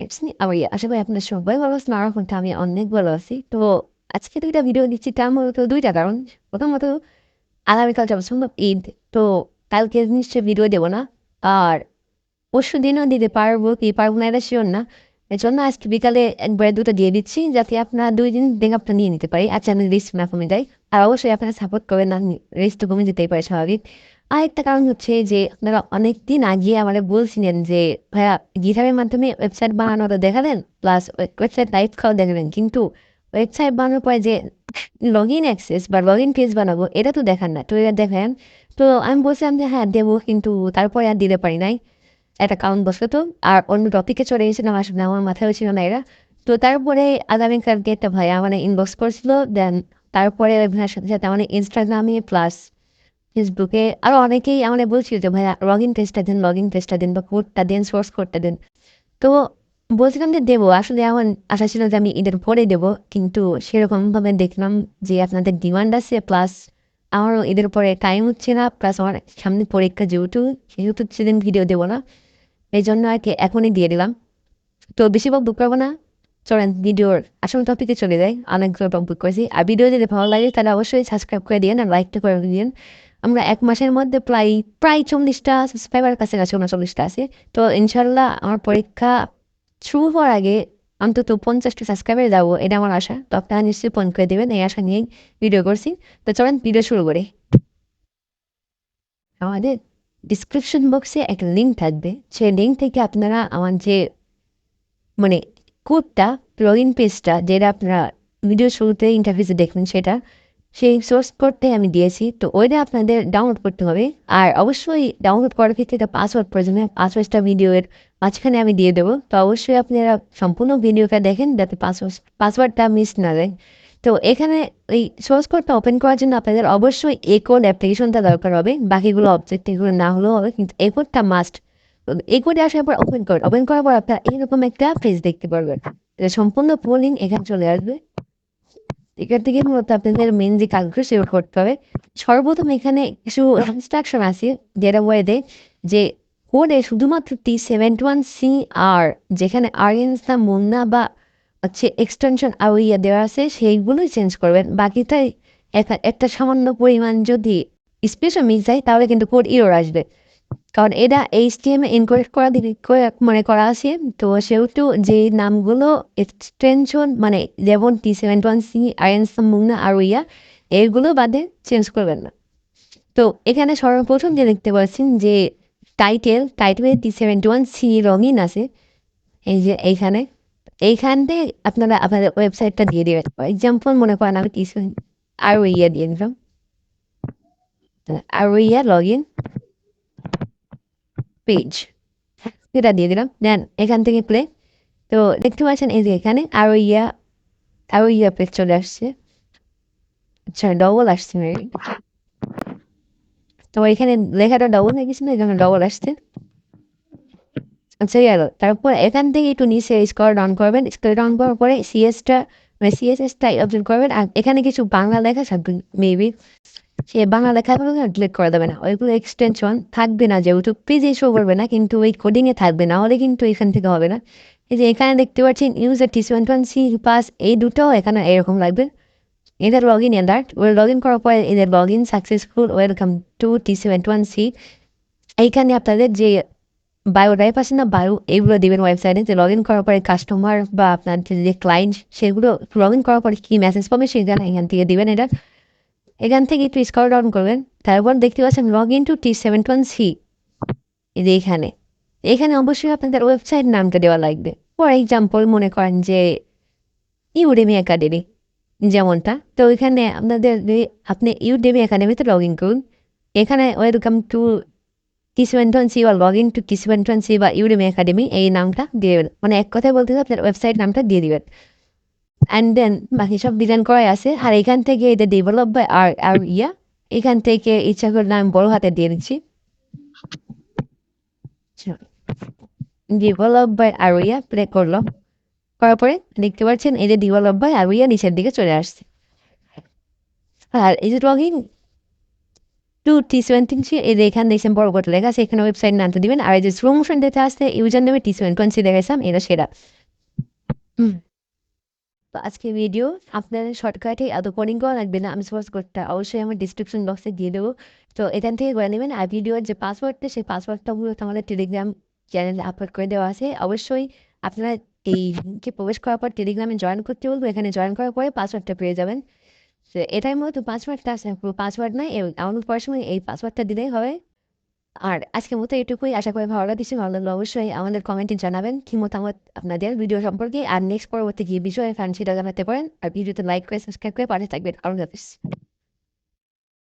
It's me area. আশা করি আপনারা সবাই ভালো আছেন। আর এখন আমি অনেক ভালো আছি। তো আজকে ২ টা ভিডিও দিচ্ছি তার মূলত ২ টা কারণ। প্রথমত আগামীকাল যাব সম্ভব ঈদ। তো কালকে নিশ্চয়ই ভিডিও দেব না। আর পরশুদিনও দিতে পারব কি পারব না এটা শিওর না। এজন্য আজকে বিকালে একবারে ২ টা দিয়ে দিচ্ছি, যাতে আপনারা দুই দিন ব্যাকআপটা নিয়ে নিতে পারি। আর চ্যানেল রিস্ক না কমে যায়। আর অবশ্যই আপনারা সাপোর্ট করবেন না রিস্ক তো কমে যেতেই পারে স্বাভাবিক। আরেকটা কারণ হচ্ছে যে আপনারা অনেকদিন আগে আমারে বলছিলেন যে, ভাইয়া গিটারের মাধ্যমে ওয়েবসাইট বানানোটা দেখালেন প্লাস ওয়েবসাইট লাইভ খাওয়া দেখালেন, কিন্তু ওয়েবসাইট বানানোর পরে যে লগ ইন অ্যাক্সেস বা লগ ইন পেজ বানাবো, এটা তো দেখান না। তো এটা দেখেন, তো আমি বলছিলাম যে হ্যাঁ দেবো, কিন্তু তারপরে আর দিতে পারি নাই। একটা কারণ বসত আর অন্য টপিকে চলে গেছিলাম আসলে আমার মাথায় ছিল না এরা তো তারপরে আগামীকালকে একটা ভাইয়া মানে ইনবক্স করছিল দেন তারপরে ভাইয়ের সাথে সাথে আমার ইনস্টাগ্রামে প্লাস ফেসবুকে আরও অনেকেই আমাদের বলছিল যে, ভাইয়া লগ ইন পেজটা দিন লগ ইন পেজটা দিন বা কোডটা দিন সোর্স কোডটা দিন। তো বলছিলাম যে দেবো। আসলে আমার আশা ছিল যে আমি ঈদের পরে দেবো, কিন্তু সেরকমভাবে দেখলাম যে আপনাদের ডিমান্ড আছে প্লাস আমারও ঈদের পরে টাইম হচ্ছে না প্লাস আমার সামনে পরীক্ষা যেহেতু, সেহেতু সেদিন ভিডিও দেবো না। এই জন্য আর কি এখনই দিয়ে দিলাম। তো বেশিরভাগ বুক করব না। চলেন ভিডিওর আসল টপিকে চলে যাই। অনেকগুলো বুক করেছি। আর ভিডিও যদি ভালো লাগে, তাহলে অবশ্যই সাবস্ক্রাইব করে দিন আর লাইকটা করে দিন আমরা এক মাসের মধ্যে প্রায় প্রায় চল্লিশটা সাবস্ক্রাইবার কাছাকাছি উনচল্লিশটা আছে। তো ইনশাল্লাহ আমার পরীক্ষা শুরু হওয়ার আগে অন্তত পঞ্চাশটা সাবস্ক্রাইবার যাব, এটা আমার আশা। তো আপনারা নিশ্চয়ই ফোন করে দেবেন, এই আশা নিয়েই ভিডিও করছি। তো চলেন ভিডিও শুরু করি। আমাদের ডিসক্রিপশন বক্সে একটা লিঙ্ক থাকবে। সেই লিঙ্ক থেকে আপনারা আমার যে মানে কোডটা লগ ইন পেজটা যেটা আপনারা ভিডিও শুরুতে ইন্টারভিউতে দেখবেন সেটা সেই সোর্স কোডটাই আমি দিয়েছি। তো ওইটা আপনাদের ডাউনলোড করতে হবে। আর অবশ্যই ডাউনলোড করার ক্ষেত্রে একটা পাসওয়ার্ড প্রয়োজনে পাসওয়ার্ডটা ভিডিওর মাঝখানে আমি দিয়ে দেবো। তো অবশ্যই আপনারা সম্পূর্ণ ভিডিওটা দেখেন যাতে পাসওয়ার্ড পাসওয়ার্ডটা মিস না যায়। তো এখানে এই সোর্স কোডটা ওপেন করার জন্য আপনাদের অবশ্যই এ কোড অ্যাপ্লিকেশনটা দরকার হবে। বাকিগুলো অবজেক্ট এগুলো না হলেও হবে, কিন্তু এ কোডটা মাস্ট এই কোডে আসার পর ওপেন কোড ওপেন করার পর আপনারা এইরকম একটা পেজ দেখতে পারবেন। সম্পূর্ণ পোলিং এখানে চলে আসবে। এখান থেকে মূলত আপনাদের মেন যে কাজগুলো সেগুলো করতে হবে। সর্বপ্রথম এখানে কিছু ইনস্ট্রাকশন আছে যেটা বলে দেয় যে কোডে শুধুমাত্র টি সেভেন্টি ওয়ান সি আর যেখানে আরিয়েন্সা মুন্না বা হচ্ছে এক্সটেনশন আউইয়া দেওয়া আছে, সেইগুলোই চেঞ্জ করবেন। বাকিটাই একটা সামান্য পরিমাণ যদি স্পেশাল মিক্স যায়, তাহলে কিন্তু কোড ইরোর আসবে। কারণ এটা এইচ টি এম এনকোরেজ করা মানে করা আছে, তো সেহেতু যে নামগুলো এক্সটেনশন মানে যেমন টি সেভেন ওয়ান সি আইএনস মুগনা আর ইয়া এগুলো বাদে চেঞ্জ করবেন না। তো এখানে সর্বপ্রথম যে দেখতে পাচ্ছেন যে টাইটেল টাইটেলে টি সেভেন্টি ওয়ান সি রঙিন আছে। এই যে এইখানে এইখানতে আপনারা আপনাদের ওয়েবসাইটটা দিয়ে দেবেন। এক্সাম্পল মনে করেন আমি টি আর ইয়া দিয়ে দিলাম। আর ইয়া লগ ইন পেজ সেটা দিয়ে দিলাম। দেন এখান থেকে প্লে তো, দেখতে পাচ্ছেন এই যে এখানে আরও ইয়া আরও ইয়া পেজ চলে আসছে। আচ্ছা ডবল আসছে তো, এখানে লেখাটা ডবল হয়ে গেছে না? এখানে ডবল আসছে। আচ্ছা গেল তারপর এখান থেকে একটু নিচে স্কোর ডাউন করবেন। স্কোর ডাউন করার পরে সিএসটা মানে সিএসএসটা অবজেক্ট করবেন। আর এখানে কিছু বাংলা লেখা থাকবে মেবি সে বাংলা লেখাগুলো ডিলিট করে দেবে না। ওইগুলো এক্সটেনশন থাকবে না, যেহেতু পেজে শো করবে না, কিন্তু ওই কোডিংয়ে থাকবে, না হলে কিন্তু এখান থেকে হবে না। এই যে এখানে দেখতে পাচ্ছেন user T seven one C pass এই দুটোও এখানে এরকম লাগবে। এদের লগ ইন এলার্ট ওই লগ ইন করার পরে এদের log in successful welcome to T seven one C এইখানে আপনাদের যে বায়ো ড্রাইভ আছে না বায়ো এইগুলো দেবেন ওয়েবসাইটে যে লগ ইন করার পরে কাস্টমার বা আপনার যে ক্লায়েন্ট সেগুলো লগ ইন করার পরে কী মেসেজ পাবে সেখানে এখান থেকে দেবেন এটা এখান থেকে একটু স্কল ডাউন করবেন। তারপর দেখতে পাচ্ছেন log in to T seven one C এখানে। এখানে অবশ্যই আপনাদের ওয়েবসাইট নামটা দেওয়া লাগবে। ফর এক্সাম্পল মনে করেন যে ইউডেমি একাডেমি যেমনটা। তো ওইখানে আপনাদের আপনি ইউডেমি একাডেমিতে লগ ইন করুন, এখানে ওয়েলকাম টু কিসুয়েন্টন সি বা লগ ইন টু কিসুয়েন্টন সি বা ইউডেমি একাডেমি এই নামটা দিয়ে দেবেন মানে এক কথায় বলতে আপনার ওয়েবসাইট নামটা দিয়ে দিবেন। অ্যান্ড দেন বাকি সব ডিজাইন করাই আছে। আর এখান থেকে এটা ডেভেলপ বাই আর আর ইয়া এখান থেকে ইচ্ছা করলে আমি বড় হাতে দিয়ে দিচ্ছি। ডেভেলপ বাই আর ইয়া প্লে করল করার পরে দেখতে পাচ্ছেন, এই যে ডেভেলপ বাই আর ইয়া নিচের দিকে চলে আসছে। আর এই যে লগিং টু টি সেভেন তিন এই যে এখানে দেখছেন বড় করে লেখা আছে, এখানে ওয়েবসাইট নামতে দিবেন। আর এই যে স্লো মোশন দিতে আসতে ইউজার নেমে টি সেভেন টোয়েন্টি দেখাইছিলাম, এটা সেটা হুম। তো আজকে ভিডিও আপনাদের শর্টকাটে এত কোডিং করা লাগবে না, আমি সাপোজ কোডটা অবশ্যই আমার ডিসক্রিপশন বক্সে দিয়ে দেবো। তো এখান থেকে করে নেবেন, আর ভিডিওর যে পাসওয়ার্ডটা সেই পাসওয়ার্ডটা মূলত আমাদের টেলিগ্রাম চ্যানেলে আপলোড করে দেওয়া আছে। অবশ্যই আপনারা এই লিঙ্কে প্রবেশ করার পর টেলিগ্রামে জয়েন করতে বলব, এখানে জয়েন করার পরে পাসওয়ার্ডটা পেয়ে যাবেন। তো এটাই মূলত পাসওয়ার্ডটা আছে পাসওয়ার্ড নাই এমন পড়ার সময় এই পাসওয়ার্ডটা দিলেই হবে। আর আজকে মতো এটুকুই। আশা করি ভালো লাগছে, ভালো লাগলে অবশ্যই আমাদের কমেন্টে জানাবেন কি মতামত আপনাদের ভিডিও সম্পর্কে। আর নেক্সট পরবর্তী কি বিষয়ে ফ্যান সেটা জানাতে পারেন, আর ভিডিওতে লাইক করে সাবস্ক্রাইব করে পাশে থাকবেন। আরও